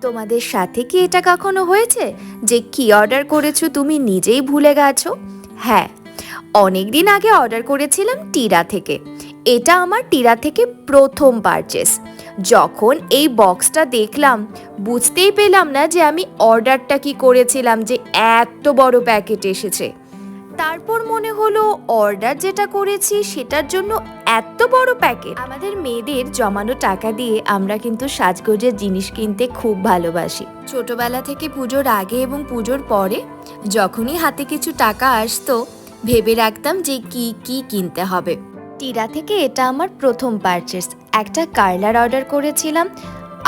তোমাদের সাথে কি এটা কখনো হয়েছে? যে কি অর্ডার করেছ তুমি নিজেই ভুলে গেছো? হ্যাঁ অনেক দিন আগে অর্ডার করেছিলাম টিরা থেকে। এটা আমার টিরা থেকে প্রথম পারচেস যখন এই বক্সটা দেখলাম, বুঝতেই পেলাম না যে আমি অর্ডারটা কি করেছিলাম যে এত বড় প্যাকেট এসেছে। তারপর মনে হলো অর্ডার যেটা করেছি সেটার জন্য এত বড় প্যাকেট আমাদের মেয়েদের জমানো টাকা দিয়ে আমরা কিন্তু সাজগোজের জিনিস কিনতে খুব ভালোবাসি। ছোটবেলা থেকে পুজোর আগে এবং পুজোর পরে যখনই হাতে কিছু টাকা আসতো, ভেবে রাখতাম যে কি কি কিনতে হবে। টিরা থেকে এটা আমার প্রথম পারচেস একটা কার্লার অর্ডার করেছিলাম,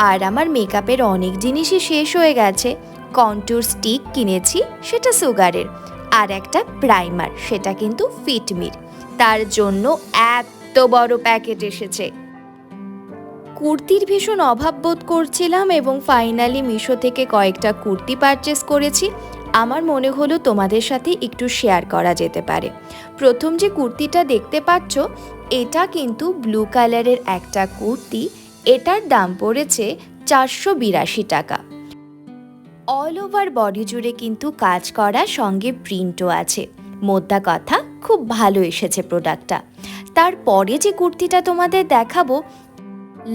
আর আমার মেকআপের অনেক জিনিসই শেষ হয়ে গেছে। কন্টুর স্টিক কিনেছি, সেটা সুগারের আর একটা প্রাইমার সেটা কিন্তু ফিটমির তার জন্য এত বড় প্যাকেট এসেছে। কুর্তির ভীষণ অভাব বোধ করছিলাম এবং ফাইনালি মিশো থেকে কয়েকটা কুর্তি পারচেস করেছি। আমার মনে হলো তোমাদের সাথে একটু শেয়ার করা যেতে পারে। প্রথম যে কুর্তিটা দেখতে পাচ্ছ, এটা কিন্তু ব্লু কালারের একটা কুর্তি। এটার দাম পড়েছে চারশো বিরাশি টাকা। অল ওভার বডি জুড়ে কিন্তু কাজ করা সঙ্গে প্রিন্টও আছে। মোদ্দা কথা, খুব ভালো এসেছে প্রোডাক্টটা তারপরে যে কুর্তিটা তোমাদের দেখাবো,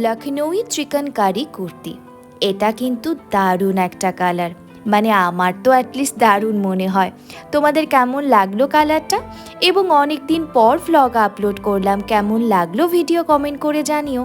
লখনৌই চিকেন কারি কুর্তি। এটা কিন্তু দারুণ একটা কালার মানে আমার তো অ্যাটলিস্ট দারুণ মনে হয়। তোমাদের কেমন লাগল কালারটা এবং অনেক দিন পর ভ্লগ আপলোড করলাম, কেমন লাগল ভিডিও কমেন্ট করে জানিও।